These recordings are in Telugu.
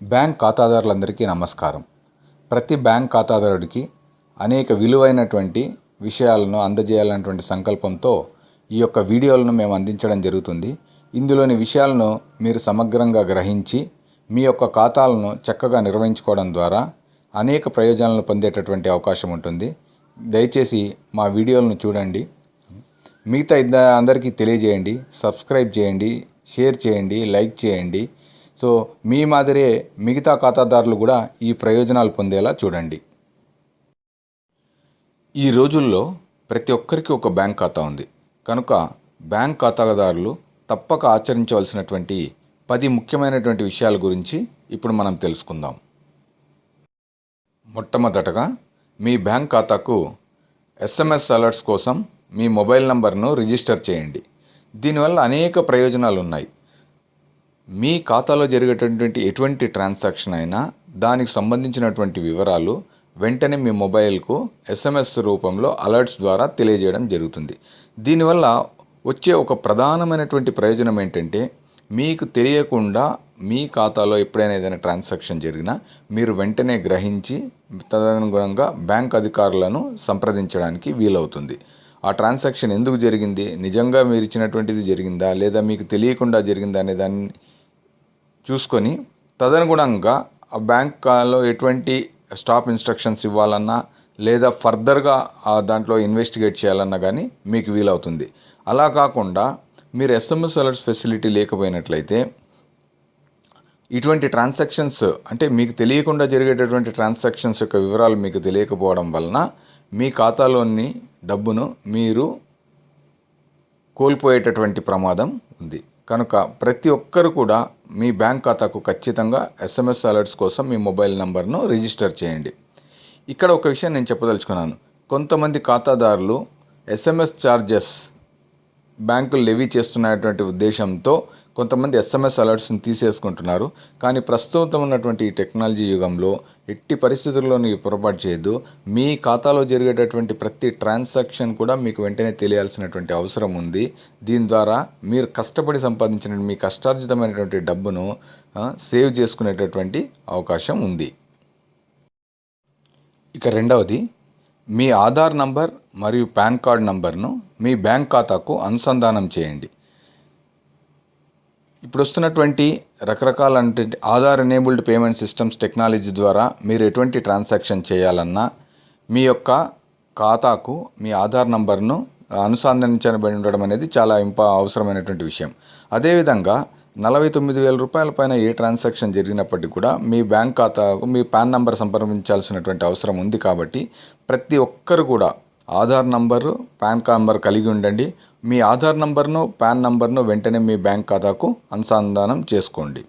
బ్యాంక్ ఖాతాదారులందరికీ నమస్కారం. ప్రతి బ్యాంక్ ఖాతాదారుడికి అనేక విలువైనటువంటి విషయాలను అందజేయాలన్నటువంటి సంకల్పంతో ఈ యొక్క వీడియోలను మేము అందించడం జరుగుతుంది. ఇందులోని విషయాలను మీరు సమగ్రంగా గ్రహించి మీ యొక్క ఖాతాలను చక్కగా నిర్వహించుకోవడం ద్వారా అనేక ప్రయోజనాలను పొందేటటువంటి అవకాశం ఉంటుంది. దయచేసి మా వీడియోలను చూడండి. మిగతా ఇద్ద అందరికీ తెలియజేయండి. సబ్స్క్రైబ్ చేయండి. షేర్ చేయండి. లైక్ చేయండి. సో మీ మాదిరే మిగతా ఖాతాదారులు కూడా ఈ ప్రయోజనాలు పొందేలా చూడండి. ఈ రోజుల్లో ప్రతి ఒక్కరికి ఒక బ్యాంక్ ఖాతా ఉంది. కనుక బ్యాంక్ ఖాతాదారులు తప్పక ఆచరించవలసినటువంటి పది ముఖ్యమైనటువంటి విషయాల గురించి ఇప్పుడు మనం తెలుసుకుందాం. మొట్టమొదటగా మీ బ్యాంక్ ఖాతాకు ఎస్ఎంఎస్ అలర్ట్స్ కోసం మీ మొబైల్ నంబర్ను రిజిస్టర్ చేయండి. దీనివల్ల అనేక ప్రయోజనాలు ఉన్నాయి మీ ఖాతాలో జరిగేటటువంటి ఎటువంటి ట్రాన్సాక్షన్ అయినా దానికి సంబంధించినటువంటి వివరాలు వెంటనే మీ మొబైల్కు ఎస్ఎంఎస్ రూపంలో అలర్ట్స్ ద్వారా తెలియజేయడం జరుగుతుంది. దీనివల్ల వచ్చే ఒక ప్రధానమైనటువంటి ప్రయోజనం ఏంటంటే మీకు తెలియకుండా మీ ఖాతాలో ఎప్పుడైనా ఏదైనా ట్రాన్సాక్షన్ జరిగినా మీరు వెంటనే గ్రహించి తదనుగుణంగా బ్యాంక్ అధికారులను సంప్రదించడానికి వీలవుతుంది. ఆ ట్రాన్సాక్షన్ ఎందుకు జరిగింది? నిజంగా మీరు ఇచ్చినటువంటిది జరిగిందా? లేదా మీకు తెలియకుండా జరిగిందా అనే దాన్ని చూసుకొని తదనుగుణంగా ఆ బ్యాంక్లో ఎటువంటి స్టాప్ ఇన్స్ట్రక్షన్స్ ఇవ్వాలన్నా లేదా ఫర్దర్గా దాంట్లో ఇన్వెస్టిగేట్ చేయాలన్నా కానీ మీకు వీలవుతుంది. అలా కాకుండా మీరు ఎస్ఎంఎస్ అలర్ట్స్ ఫెసిలిటీ లేకపోయినట్లయితే ఇటువంటి ట్రాన్సాక్షన్స్ అంటే మీకు తెలియకుండా జరిగేటటువంటి ట్రాన్సాక్షన్స్ యొక్క వివరాలు మీకు తెలియకపోవడం వలన మీ ఖాతాలోని డబ్బును మీరు కోల్పోయేటటువంటి ప్రమాదం ఉంది. కనుక ప్రతి ఒక్కరు కూడా మీ బ్యాంక్ ఖాతాకు ఖచ్చితంగా ఎస్ఎంఎస్ అలర్ట్స్ కోసం మీ మొబైల్ నంబర్ను రిజిస్టర్ చేయండి. ఇక్కడ ఒక విషయం నేను చెప్పదలుచుకున్నాను. కొంతమంది ఖాతాదారులు ఎస్ఎంఎస్ ఛార్జెస్ బ్యాంకులు లెవీ చేస్తున్నటువంటి ఉద్దేశంతో కొంతమంది ఎస్ఎంఎస్ అలర్ట్స్ని తీసేసుకుంటున్నారు. కానీ ప్రస్తుతం ఉన్నటువంటి ఈ టెక్నాలజీ యుగంలో ఎట్టి పరిస్థితుల్లోని పొరపాటు చేయొద్దు. మీ ఖాతాలో జరిగేటటువంటి ప్రతి ట్రాన్సాక్షన్ కూడా మీకు వెంటనే తెలియాల్సినటువంటి అవసరం ఉంది. దీని ద్వారా మీరు కష్టపడి సంపాదించిన మీ కష్టార్జితమైనటువంటి డబ్బును సేవ్ చేసుకునేటటువంటి అవకాశం ఉంది. ఇక రెండవది మీ ఆధార్ నంబర్ మరియు పాన్ కార్డ్ నంబర్ను మీ బ్యాంక్ ఖాతాకు అనుసంధానం చేయండి. ఇప్పుడు వస్తున్నటువంటి రకరకాల Aadhaar enabled payment systems technology ద్వారా మీరు ఎటువంటి ట్రాన్సాక్షన్ చేయాలన్నా మీ యొక్క ఖాతాకు మీ ఆధార్ నంబర్ను అనుసంధానించబడి ఉండడం అనేది చాలా ఇంపా అవసరమైనటువంటి విషయం. అదేవిధంగా నలభై తొమ్మిది వేల రూపాయల పైన ఏ ట్రాన్సాక్షన్ జరిగినప్పటికీ కూడా మీ బ్యాంక్ ఖాతాకు మీ పాన్ నంబర్ సంప్రదించాల్సినటువంటి అవసరం ఉంది కాబట్టి ప్రతి ఒక్కరు కూడా Aadhaar number PAN card number కలిగి ఉండండి. మీ ఆధార్ నంబర్ను పాన్ నంబర్ను వెంటనే మీ బ్యాంక్ ఖాతాకు అనుసంధానం చేసుకోండి.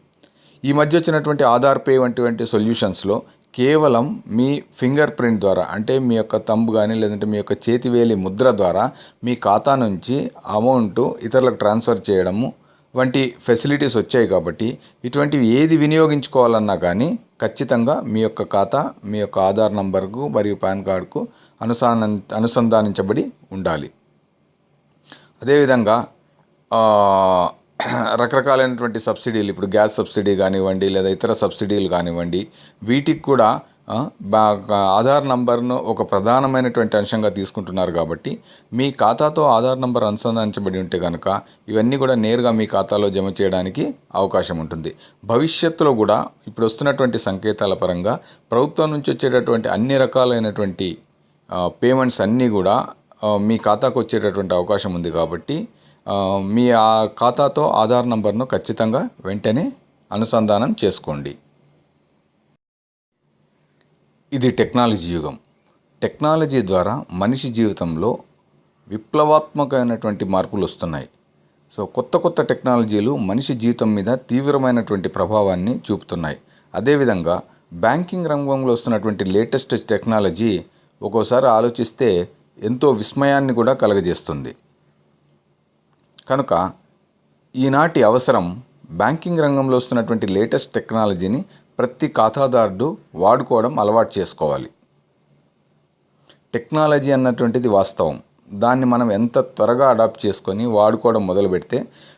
ఈ మధ్య వచ్చినటువంటి ఆధార్ పే వంటి సొల్యూషన్స్లో కేవలం మీ ఫింగర్ ప్రింట్ ద్వారా అంటే మీ యొక్క తంబు కానీ లేదంటే మీ యొక్క చేతివేలి ముద్ర ద్వారా మీ ఖాతా నుంచి అమౌంట్ ఇతరులకు ట్రాన్స్ఫర్ చేయడము వంటి ఫెసిలిటీస్ వచ్చాయి కాబట్టి ఇటువంటివి ఏది వినియోగించుకోవాలన్నా కానీ ఖచ్చితంగా మీ యొక్క ఖాతా మీ యొక్క ఆధార్ నంబర్కు మరియు పాన్ కార్డుకు అనుసంధాన అనుసంధానించబడి ఉండాలి. అదేవిధంగా రకరకాలైనటువంటి సబ్సిడీలు ఇప్పుడు గ్యాస్ సబ్సిడీ కానివ్వండి లేదా ఇతర సబ్సిడీలు కానివ్వండి వీటికి కూడా ఆధార్ నంబర్ను ఒక ప్రధానమైనటువంటి అంశంగా తీసుకుంటున్నారు కాబట్టి మీ ఖాతాతో ఆధార్ నంబర్ అనుసంధానించబడి ఉంటే కనుక ఇవన్నీ కూడా నేరుగా మీ ఖాతాలో జమ చేయడానికి అవకాశం ఉంటుంది. భవిష్యత్తులో కూడా ఇప్పుడు వస్తున్నటువంటి సంకేతాల పరంగా ప్రభుత్వం నుంచి వచ్చేటటువంటి అన్ని రకాలైనటువంటి పేమెంట్స్ అన్నీ కూడా మీ ఖాతాకు వచ్చేటటువంటి అవకాశం ఉంది కాబట్టి మీ ఆ ఖాతాతో ఆధార్ నంబర్ను ఖచ్చితంగా వెంటనే అనుసంధానం చేసుకోండి. ఇది టెక్నాలజీ యుగం. టెక్నాలజీ ద్వారా మనిషి జీవితంలో విప్లవాత్మకమైనటువంటి మార్పులు వస్తున్నాయి. సో కొత్త కొత్త టెక్నాలజీలు మనిషి జీవితం మీద తీవ్రమైనటువంటి ప్రభావాన్ని చూపుతున్నాయి. అదేవిధంగా బ్యాంకింగ్ రంగంలో వస్తున్నటువంటి లేటెస్ట్ టెక్నాలజీ ఒక్కోసారి ఆలోచిస్తే ఎంతో విస్మయాన్ని కూడా కలగజేస్తుంది. కనుక ఈనాటి అవసరం బ్యాంకింగ్ రంగంలో వస్తున్నటువంటి లేటెస్ట్ టెక్నాలజీని ప్రతి ఖాతాదారుడు వాడుకోవడం అలవాటు చేసుకోవాలి. టెక్నాలజీ అన్నటువంటిది వాస్తవం. దాన్ని మనం ఎంత త్వరగా అడాప్ట్ చేసుకొని వాడుకోవడం మొదలు పెడితే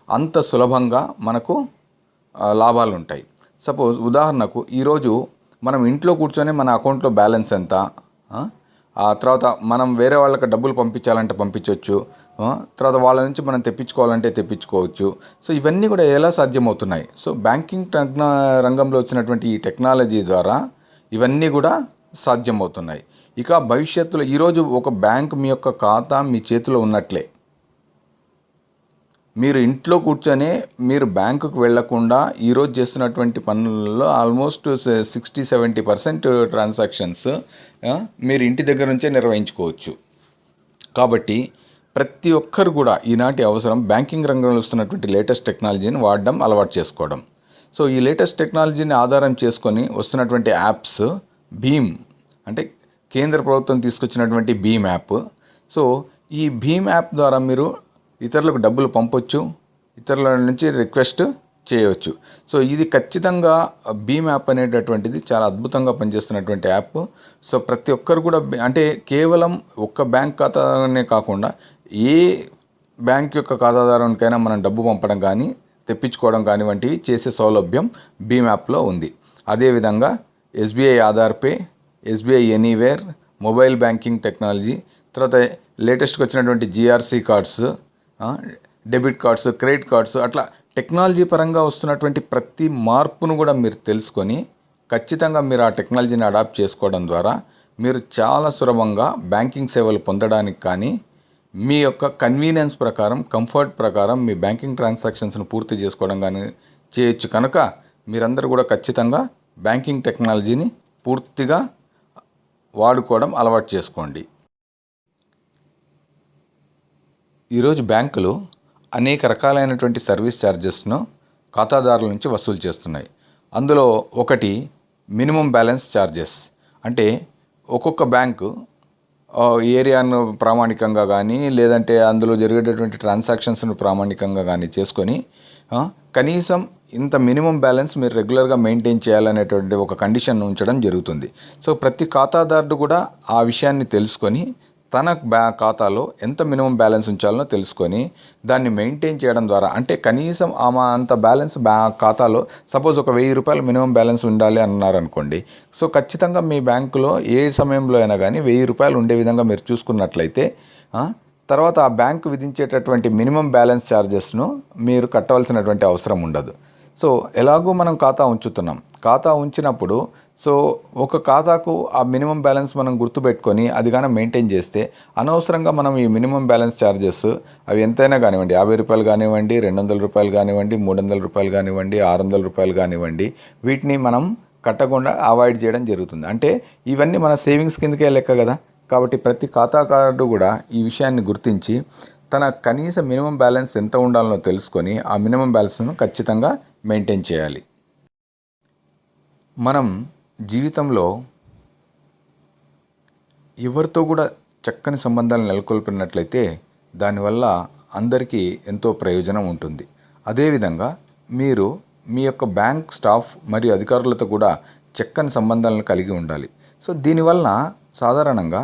అంత సులభంగా మనకు లాభాలు ఉంటాయి. సపోజ్ ఉదాహరణకు ఈరోజు మనం ఇంట్లో కూర్చొని మన అకౌంట్లో బ్యాలెన్స్ ఎంత ఆ? తర్వాత మనం వేరే వాళ్ళకి డబ్బులు పంపించాలంటే పంపించవచ్చు తర్వాత వాళ్ళ నుంచి మనం తెప్పించుకోవాలంటే తెప్పించుకోవచ్చు. సో ఇవన్నీ కూడా ఎలా సాధ్యమవుతున్నాయి? సో బ్యాంకింగ్ టెక్నా రంగంలో వచ్చినటువంటి ఈ టెక్నాలజీ ద్వారా ఇవన్నీ కూడా సాధ్యమవుతున్నాయి. ఇక భవిష్యత్తులో ఈరోజు ఒక బ్యాంక్ మీ యొక్క ఖాతా మీ చేతిలో ఉన్నట్లే. మీరు ఇంట్లో కూర్చొని మీరు బ్యాంకుకు వెళ్ళకుండా ఈరోజు చేస్తున్నటువంటి పనులలో almost sixty seventy percent transactions మీరు ఇంటి దగ్గర నుంచే నిర్వహించుకోవచ్చు. కాబట్టి ప్రతి ఒక్కరు కూడా ఈనాటి అవసరం బ్యాంకింగ్ రంగంలో వస్తున్నటువంటి లేటెస్ట్ టెక్నాలజీని వాడడం అలవాటు చేసుకోవడం. సో ఈ లేటెస్ట్ టెక్నాలజీని ఆధారం చేసుకొని వస్తున్నటువంటి యాప్స్ భీమ్ అంటే కేంద్ర ప్రభుత్వం తీసుకొచ్చినటువంటి భీమ్ యాప్. సో ఈ భీమ్ యాప్ ద్వారా మీరు ఇతరులకు డబ్బులు పంపొచ్చు ఇతరుల నుంచి రిక్వెస్ట్ చేయవచ్చు సో ఇది ఖచ్చితంగా భీమ్ యాప్ అనేటటువంటిది చాలా అద్భుతంగా పనిచేస్తున్నటువంటి యాప్. సో ప్రతి ఒక్కరు కూడా అంటే కేవలం ఒక్క బ్యాంక్ ఖాతానే కాకుండా ఏ బ్యాంక్ యొక్క ఖాతాదారునికైనా మనం డబ్బు పంపడం కానీ తెప్పించుకోవడం కానీ వంటివి చేసే సౌలభ్యం భీమ్ యాప్లో ఉంది. అదేవిధంగా SBI Aadhaar pay SBI anywhere mobile banking technology తర్వాత లేటెస్ట్గా వచ్చినటువంటి GRC cards debit cards credit cards అట్లా టెక్నాలజీ పరంగా వస్తున్నటువంటి ప్రతి మార్పును కూడా మీరు తెలుసుకొని ఖచ్చితంగా మీరు ఆ టెక్నాలజీని అడాప్ట్ చేసుకోవడం ద్వారా మీరు చాలా సులభంగా బ్యాంకింగ్ సేవలు పొందడానికి కానీ మీ యొక్క కన్వీనియన్స్ ప్రకారం కంఫర్ట్ ప్రకారం మీ బ్యాంకింగ్ ట్రాన్సాక్షన్స్ను పూర్తి చేసుకోవడం కానీ చేయొచ్చు కనుక మీరందరూ కూడా ఖచ్చితంగా బ్యాంకింగ్ టెక్నాలజీని పూర్తిగా వాడుకోవడం అలవాటు చేసుకోండి. ఈరోజు బ్యాంకులు అనేక రకాలైనటువంటి సర్వీస్ ఛార్జెస్ను ఖాతాదారుల నుంచి వసూలు చేస్తున్నాయి. అందులో ఒకటి మినిమం బ్యాలెన్స్ ఛార్జెస్ అంటే ఒక్కొక్క బ్యాంకు ఏరియాను ప్రామాణికంగా కానీ లేదంటే అందులో జరిగేటటువంటి ట్రాన్సాక్షన్స్ను ప్రామాణికంగా కానీ చేసుకొని కనీసం ఇంత మినిమం బ్యాలెన్స్ మీరు రెగ్యులర్గా మెయింటైన్ చేయాలనేటువంటి ఒక కండిషన్ ఉంచడం జరుగుతుంది. సో ప్రతి ఖాతాదారుడు కూడా ఆ విషయాన్ని తెలుసుకొని తన బ్యా ఖాతాలో ఎంత మినిమం బ్యాలెన్స్ ఉంచాలనో తెలుసుకొని దాన్ని మెయింటైన్ చేయడం ద్వారా అంటే కనీసం ఆమె అంత బ్యాలెన్స్ బ్యా ఖాతాలో సపోజ్ ఒక వెయ్యి రూపాయలు మినిమం బ్యాలెన్స్ ఉండాలి అన్నారు అనుకోండి సో ఖచ్చితంగా మీ బ్యాంకులో ఏ సమయంలో అయినా కానీ వెయ్యి రూపాయలు ఉండే విధంగా మీరు చూసుకున్నట్లయితే తర్వాత ఆ బ్యాంకు విధించేటటువంటి మినిమం బ్యాలెన్స్ ఛార్జెస్ను మీరు కట్టవలసినటువంటి అవసరం ఉండదు. సో ఎలాగో మనం ఖాతా ఉంచుతున్నాం. ఖాతా ఉంచినప్పుడు సో ఒక ఖాతాకు ఆ మినిమం బ్యాలెన్స్ మనం గుర్తుపెట్టుకొని అది కానీ మెయింటైన్ చేస్తే అనవసరంగా మనం ఈ మినిమం బ్యాలెన్స్ ఛార్జెస్ అవి ఎంతైనా కానివ్వండి యాభై రూపాయలు కానివ్వండి రెండు వందల రూపాయలు కానివ్వండి మూడు వందల రూపాయలు కానివ్వండి ఆరు వందల రూపాయలు కానివ్వండి వీటిని మనం కట్టకుండా అవాయిడ్ చేయడం జరుగుతుంది. అంటే ఇవన్నీ మన సేవింగ్స్ కిందకే లెక్క కదా? కాబట్టి ప్రతి ఖాతాకారుడు కూడా ఈ విషయాన్ని గుర్తించి తన కనీస మినిమం బ్యాలెన్స్ ఎంత ఉండాలనో తెలుసుకొని ఆ మినిమం బ్యాలెన్స్ను ఖచ్చితంగా మెయింటైన్ చేయాలి. మనం జీవితంలో ఎవరితో కూడా చక్కని సంబంధాలు నెలకొల్పినట్లయితే దానివల్ల అందరికీ ఎంతో ప్రయోజనం ఉంటుంది. అదేవిధంగా మీరు మీ యొక్క బ్యాంక్ స్టాఫ్ మరియు అధికారులతో కూడా చక్కని సంబంధాలను కలిగి ఉండాలి. సో దీనివలన సాధారణంగా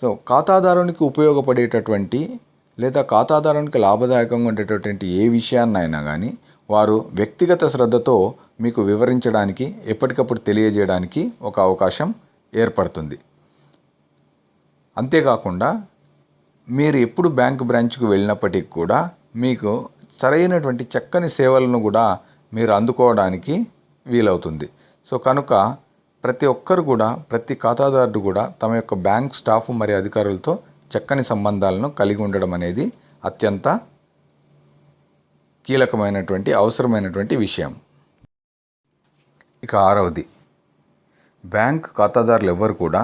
సో ఖాతాదారునికి ఉపయోగపడేటటువంటి లేదా ఖాతాదారునికి లాభదాయకంగా ఉండేటటువంటి ఏ విషయాన్నైనా కానీ వారు వ్యక్తిగత శ్రద్ధతో మీకు వివరించడానికి ఎప్పటికప్పుడు తెలియజేయడానికి ఒక అవకాశం ఏర్పడుతుంది. అంతేకాకుండా మీరు ఎప్పుడు బ్యాంకు బ్రాంచ్కు వెళ్ళినప్పటికీ కూడా మీకు సరైనటువంటి చక్కని సేవలను కూడా మీరు అందుకోవడానికి వీలవుతుంది. సో కనుక ప్రతి ఒక్కరు కూడా ప్రతి ఖాతాదారుడు కూడా తమ యొక్క బ్యాంక్ స్టాఫ్ మరియు అధికారులతో చక్కని సంబంధాలను కలిగి ఉండడం అనేది అత్యంత కీలకమైనటువంటి అవసరమైనటువంటి విషయం. ఇక ఆరవది. బ్యాంక్ ఖాతాదారులు ఎవ్వరు కూడా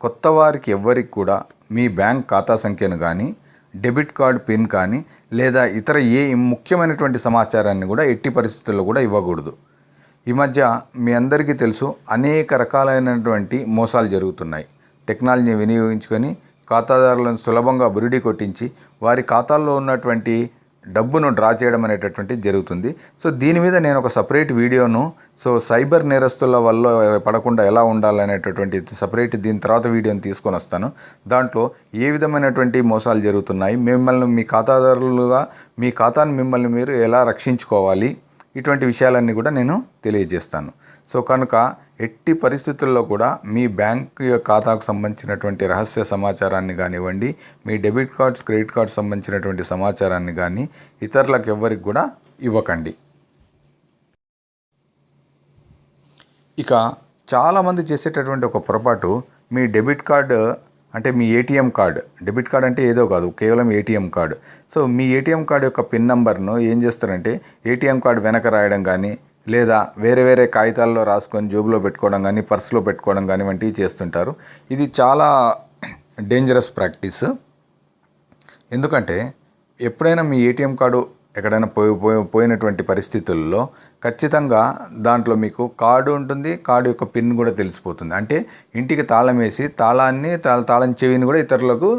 కొత్త వారికి ఎవ్వరికి కూడా మీ బ్యాంక్ ఖాతా సంఖ్యను కానీ డెబిట్ కార్డ్ పిన్ కానీ లేదా ఇతర ఏ ముఖ్యమైనటువంటి సమాచారాన్ని కూడా ఎట్టి పరిస్థితుల్లో కూడా ఇవ్వకూడదు. ఈ మధ్య మీ అందరికీ తెలుసు అనేక రకాలైనటువంటి మోసాలు జరుగుతున్నాయి. టెక్నాలజీని వినియోగించుకొని ఖాతాదారులను సులభంగా బురిడి కొట్టించి వారి ఖాతాల్లో ఉన్నటువంటి డబ్బును డ్రా చేయడం అనేటటువంటి జరుగుతుంది. సో దీని మీద నేను ఒక సపరేట్ వీడియోను సో సైబర్ నేరస్తుల వల్ల పడకుండా ఎలా ఉండాలనేటటువంటి సపరేట్ దీని తర్వాత వీడియోని తీసుకొని వస్తాను. దాంట్లో ఏ విధమైనటువంటి మోసాలు జరుగుతున్నాయి మిమ్మల్ని మీ ఖాతాదారులుగా మీ ఖాతాను మిమ్మల్ని మీరు ఎలా రక్షించుకోవాలి ఇటువంటి విషయాలన్నీ కూడా నేను తెలియజేస్తాను. సో కనుక ఎట్టి పరిస్థితుల్లో కూడా మీ బ్యాంక్ ఖాతాకు సంబంధించినటువంటి రహస్య సమాచారాన్ని కానివ్వండి మీ డెబిట్ కార్డ్స్ క్రెడిట్ కార్డ్స్ సంబంధించినటువంటి సమాచారాన్ని కానీ ఇతరులకు ఎవ్వరికి కూడా ఇవ్వకండి. ఇక చాలామంది చేసేటటువంటి ఒక పొరపాటు మీ డెబిట్ కార్డు అంటే మీ ఏటీఎం కార్డు డెబిట్ కార్డ్ అంటే ఏదో కాదు కేవలం ఏటీఎం కార్డు. సో మీ ఏటీఎం కార్డు యొక్క పిన్ నెంబర్ను ఏం చేస్తారంటే ఏటీఎం కార్డు వెనక రాయడం కానీ లేదా వేరే వేరే కాగితాల్లో రాసుకొని జేబులో పెట్టుకోవడం కానీ పర్సులో పెట్టుకోవడం కానీ వంటివి చేస్తుంటారు. ఇది చాలా డేంజరస్ ప్రాక్టీస్ ఎందుకంటే ఎప్పుడైనా మీ ఏటీఎం కార్డు ఎక్కడైనా పోయి పోయి పోయినటువంటి పరిస్థితుల్లో ఖచ్చితంగా దాంట్లో మీకు కార్డు ఉంటుంది కార్డు యొక్క పిన్ కూడా తెలిసిపోతుంది. అంటే ఇంటికి తాళం వేసి తాళాన్ని తాళం చెవిని కూడా ఇతరులకు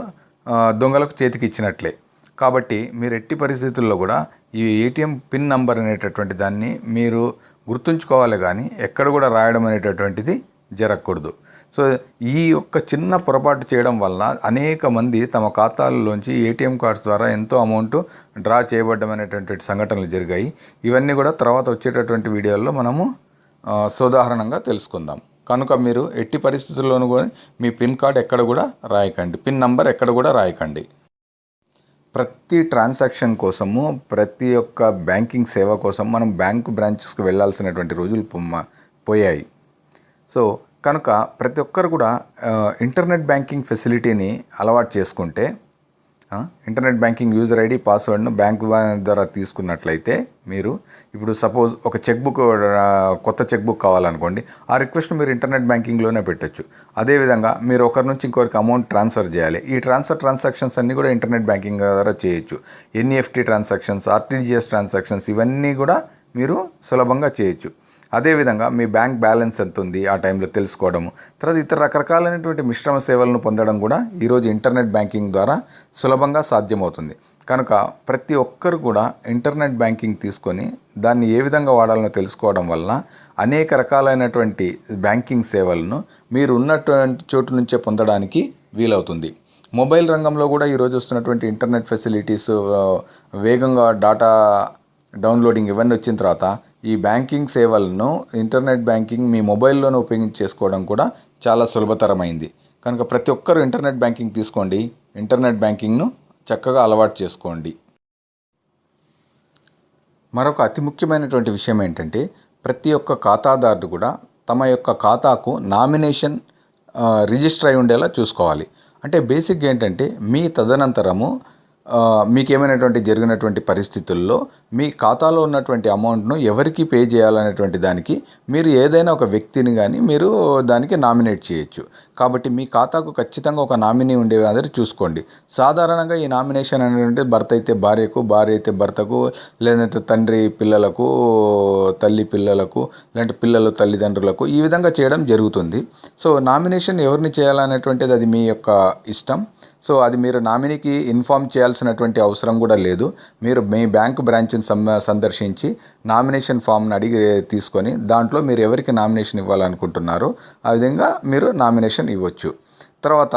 దొంగలకు చేతికి ఇచ్చినట్లే. కాబట్టి మీరు ఎట్టి పరిస్థితుల్లో కూడా ఈ ఏటీఎం పిన్ నంబర్ అనేటటువంటి దాన్ని మీరు గుర్తుంచుకోవాలి కానీ ఎక్కడ కూడా రాయడం అనేటటువంటిది జరగకూడదు. సో ఈ యొక్క చిన్న పొరపాటు చేయడం వల్ల అనేక మంది తమ ఖాతాల్లోంచి ఏటీఎం కార్డ్స్ ద్వారా ఎంతో అమౌంట్ డ్రా చేయబడ్డం అనేటువంటి సంఘటనలు జరిగాయి. ఇవన్నీ కూడా తర్వాత వచ్చేటటువంటి వీడియోల్లో మనము ఆ, సోదాహరణంగా తెలుసుకుందాం. కనుక మీరు ఎట్టి పరిస్థితుల్లోనూ కూడా మీ పిన్ కార్డ్ ఎక్కడ కూడా రాయకండి. పిన్ నంబర్ ఎక్కడ కూడా రాయకండి. ప్రతి ట్రాన్సాక్షన్ కోసము ప్రతి ఒక్క బ్యాంకింగ్ సేవ కోసం మనం బ్యాంకు బ్రాంచెస్కి వెళ్ళాల్సినటువంటి రోజులు పొమ్మ- పోయాయి. సో కనుక ప్రతి ఒక్కరు కూడా ఇంటర్నెట్ బ్యాంకింగ్ ఫెసిలిటీని అలవాటు చేసుకుంటే ఇంటర్నెట్ బ్యాంకింగ్ యూజర్ ఐడి పాస్వర్డ్ను బ్యాంక్ ద్వారా తీసుకున్నట్లయితే మీరు ఇప్పుడు సపోజ్ ఒక చెక్ బుక్ కొత్త చెక్ బుక్ కావాలనుకోండి ఆ రిక్వెస్ట్ మీరు ఇంటర్నెట్ బ్యాంకింగ్లోనే పెట్టొచ్చు. అదేవిధంగా మీరు ఒకరి నుంచి ఇంకొకరికి అమౌంట్ ట్రాన్స్ఫర్ చేయాలి. ఈ ట్రాన్స్ఫర్ ట్రాన్సాక్షన్స్ అన్నీ కూడా ఇంటర్నెట్ బ్యాంకింగ్ ద్వారా చేయొచ్చు. ఎన్ఈఎఫ్టీ ట్రాన్సాక్షన్స్ ఆర్టీజీఎస్ ట్రాన్సాక్షన్స్ ఇవన్నీ కూడా మీరు సులభంగా చేయొచ్చు. అదేవిధంగా మీ బ్యాంక్ బ్యాలెన్స్ ఎంత ఉంది ఆ టైంలో తెలుసుకోవడము తర్వాత ఇతర రకరకాలైనటువంటి మిశ్రమ సేవలను పొందడం కూడా ఈరోజు ఇంటర్నెట్ బ్యాంకింగ్ ద్వారా సులభంగా సాధ్యమవుతుంది. కనుక ప్రతి ఒక్కరు కూడా ఇంటర్నెట్ బ్యాంకింగ్ తీసుకొని దాన్ని ఏ విధంగా వాడాలనో తెలుసుకోవడం వల్ల అనేక రకాలైనటువంటి బ్యాంకింగ్ సేవలను మీరు ఉన్నటువంటి చోటు నుంచే పొందడానికి వీలవుతుంది. మొబైల్ రంగంలో కూడా ఈరోజు వస్తున్నటువంటి ఇంటర్నెట్ ఫెసిలిటీస్ వేగంగా డాటా డౌన్లోడింగ్ ఇవన్నీ వచ్చిన తర్వాత ఈ బ్యాంకింగ్ సేవలను ఇంటర్నెట్ బ్యాంకింగ్ మీ మొబైల్లోనే ఉపయోగించి చేసుకోవడం కూడా చాలా సులభతరమైంది. కనుక ప్రతి ఒక్కరూ ఇంటర్నెట్ బ్యాంకింగ్ తీసుకోండి. ఇంటర్నెట్ బ్యాంకింగ్ను చక్కగా అలవాటు చేసుకోండి. మరొక అతి ముఖ్యమైనటువంటి విషయం ఏంటంటే ప్రతి ఒక్క ఖాతాదారుడు కూడా తమ యొక్క ఖాతాకు నామినేషన్ రిజిస్టర్ అయి ఉండేలా చూసుకోవాలి. అంటే బేసిక్గా ఏంటంటే మీ తదనంతరము మీకేమైనటువంటి జరిగినటువంటి పరిస్థితుల్లో మీ ఖాతాలో ఉన్నటువంటి అమౌంట్ను ఎవరికి పే చేయాలనేటువంటి దానికి మీరు ఏదైనా ఒక వ్యక్తిని కానీ మీరు దానికి నామినేట్ చేయొచ్చు. కాబట్టి మీ ఖాతాకు ఖచ్చితంగా ఒక నామినీ ఉండే అందరూ చూసుకోండి. సాధారణంగా ఈ నామినేషన్ అనేటువంటి భర్త అయితే భార్యకు భార్య అయితే భర్తకు లేదంటే తండ్రి పిల్లలకు తల్లి పిల్లలకు లేదంటే పిల్లలు తల్లిదండ్రులకు ఈ విధంగా చేయడం జరుగుతుంది. సో నామినేషన్ ఎవరిని చేయాలనేటువంటిది అది మీ యొక్క ఇష్టం. సో అది మీరు నామినీకి ఇన్ఫామ్ చేయాల్సినటువంటి అవసరం కూడా లేదు. మీరు మీ బ్యాంక్ బ్రాంచ్ని సందర్శించి నామినేషన్ ఫామ్ని అడిగి తీసుకొని దాంట్లో మీరు ఎవరికి నామినేషన్ ఇవ్వాలనుకుంటున్నారో ఆ విధంగా మీరు నామినేషన్ ఇవ్వచ్చు. తర్వాత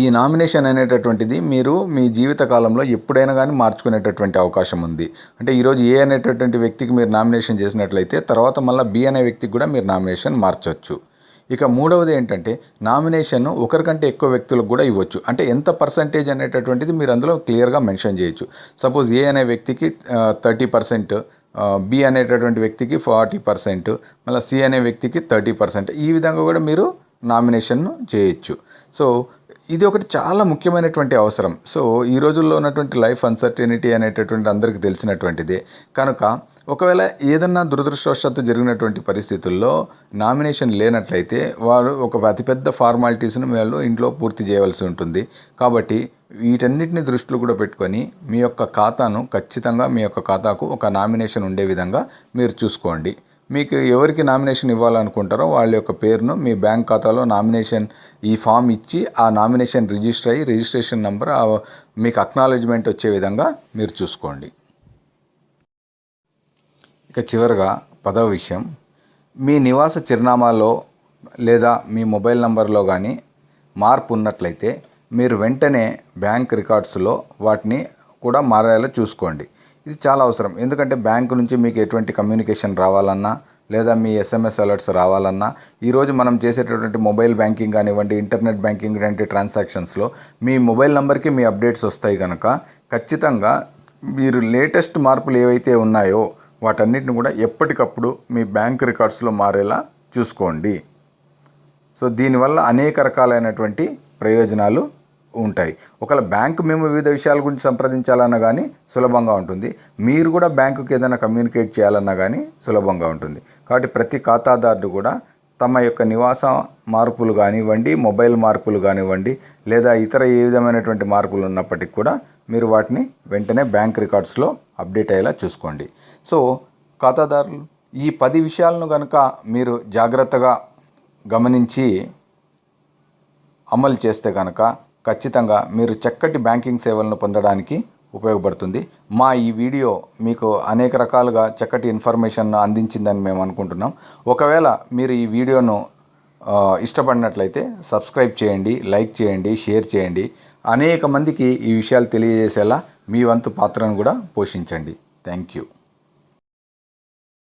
ఈ నామినేషన్ అనేటటువంటిది మీరు మీ జీవితకాలంలో ఎప్పుడైనా కానీ మార్చుకునేటటువంటి అవకాశం ఉంది. అంటే ఈరోజు ఏ అనేటటువంటి వ్యక్తికి మీరు నామినేషన్ చేసినట్లయితే తర్వాత మళ్ళీ బి అనే వ్యక్తికి కూడా మీరు నామినేషన్ మార్చవచ్చు ఇక మూడవది ఏంటంటే నామినేషన్ ఒకరికంటే ఎక్కువ వ్యక్తులకు కూడా ఇవ్వచ్చు. అంటే ఎంత పర్సంటేజ్ అనేటటువంటిది మీరు అందులో క్లియర్గా మెన్షన్ చేయొచ్చు. సపోజ్ ఏ అనే వ్యక్తికి థర్టీ పర్సెంట్ బి అనేటటువంటి వ్యక్తికి ఫార్టీ పర్సెంట్ మళ్ళీ సి అనే వ్యక్తికి థర్టీ పర్సెంట్. ఈ విధంగా కూడా మీరు నామినేషన్ చేయొచ్చు. సో ఇది ఒకటి చాలా ముఖ్యమైనటువంటి అవసరం. సో ఈ రోజుల్లో ఉన్నటువంటి లైఫ్ అన్సర్టనిటీ అనేటటువంటి అందరికీ తెలిసినటువంటిదే. కనుక ఒకవేళ ఏదన్నా దురదృష్టవశాత్తు జరిగినటువంటి పరిస్థితుల్లో నామినేషన్ లేనట్లయితే వారు ఒక అతిపెద్ద ఫార్మాలిటీస్ను వాళ్ళు ఇంట్లో పూర్తి చేయవలసి ఉంటుంది. కాబట్టి వీటన్నిటిని దృష్టిలో కూడా పెట్టుకొని మీ యొక్క ఖాతాను ఖచ్చితంగా మీ యొక్క ఖాతాకు ఒక నామినేషన్ ఉండే విధంగా మీరు చూసుకోండి. మీకు ఎవరికి నామినేషన్ ఇవ్వాలనుకుంటారో వాళ్ళ యొక్క పేరును మీ బ్యాంక్ ఖాతాలో నామినేషన్ ఈ ఫామ్ ఇచ్చి ఆ నామినేషన్ రిజిస్టర్ అయ్యి రిజిస్ట్రేషన్ నెంబర్ మీకు అక్నాలెడ్జ్మెంట్ వచ్చే విధంగా మీరు చూసుకోండి. ఇక చివరగా పదవ విషయం. మీ నివాస చిరునామాలో లేదా మీ మొబైల్ నంబర్లో కానీ మార్పు ఉన్నట్లయితే మీరు వెంటనే బ్యాంక్ రికార్డ్స్లో వాటిని కూడా మారేలా చూసుకోండి. ఇది చాలా అవసరం. ఎందుకంటే బ్యాంకు నుంచి మీకు ఎటువంటి కమ్యూనికేషన్ రావాలన్నా లేదా మీ ఎస్ఎంఎస్ అలర్ట్స్ రావాలన్నా ఈరోజు మనం చేసేటటువంటి మొబైల్ బ్యాంకింగ్ కానివ్వండి ఇంటర్నెట్ బ్యాంకింగ్ లాంటి ట్రాన్సాక్షన్స్లో మీ మొబైల్ నెంబర్కి మీ అప్డేట్స్ వస్తాయి కనుక ఖచ్చితంగా మీరు లేటెస్ట్ మార్పులు ఏవైతే ఉన్నాయో వాటన్నిటిని కూడా ఎప్పటికప్పుడు మీ బ్యాంక్ రికార్డ్స్లో మారేలా చూసుకోండి. సో దీనివల్ల అనేక రకాలైనటువంటి ప్రయోజనాలు ఉంటాయి. ఒకవేళ బ్యాంకు మేము వివిధ విషయాల గురించి సంప్రదించాలన్నా కానీ సులభంగా ఉంటుంది. మీరు కూడా బ్యాంకుకి ఏదైనా కమ్యూనికేట్ చేయాలన్నా కానీ సులభంగా ఉంటుంది. కాబట్టి ప్రతి ఖాతాదారుడు కూడా తమ యొక్క నివాస మార్పులు కానివ్వండి మొబైల్ మార్పులు కానివ్వండి లేదా ఇతర ఏ విధమైనటువంటి మార్పులు ఉన్నప్పటికీ కూడా మీరు వాటిని వెంటనే బ్యాంక్ రికార్డ్స్లో అప్డేట్ అయ్యేలా చూసుకోండి. సో ఖాతాదారులు ఈ పది విషయాలను కనుక మీరు జాగ్రత్తగా గమనించి అమలు చేస్తే కనుక ఖచ్చితంగా మీరు చక్కటి బ్యాంకింగ్ సేవలను పొందడానికి ఉపయోగపడుతుంది. మా ఈ వీడియో మీకు అనేక రకాలుగా చక్కటి ఇన్ఫర్మేషన్ అందించిందని మేము అనుకుంటున్నాం. ఒకవేళ మీరు ఈ వీడియోను ఇష్టపడినట్లయితే సబ్స్క్రైబ్ చేయండి లైక్ చేయండి షేర్ చేయండి. అనేక మందికి ఈ విషయాలు తెలియజేసేలా మీ వంతు పాత్రను కూడా పోషించండి. Thank you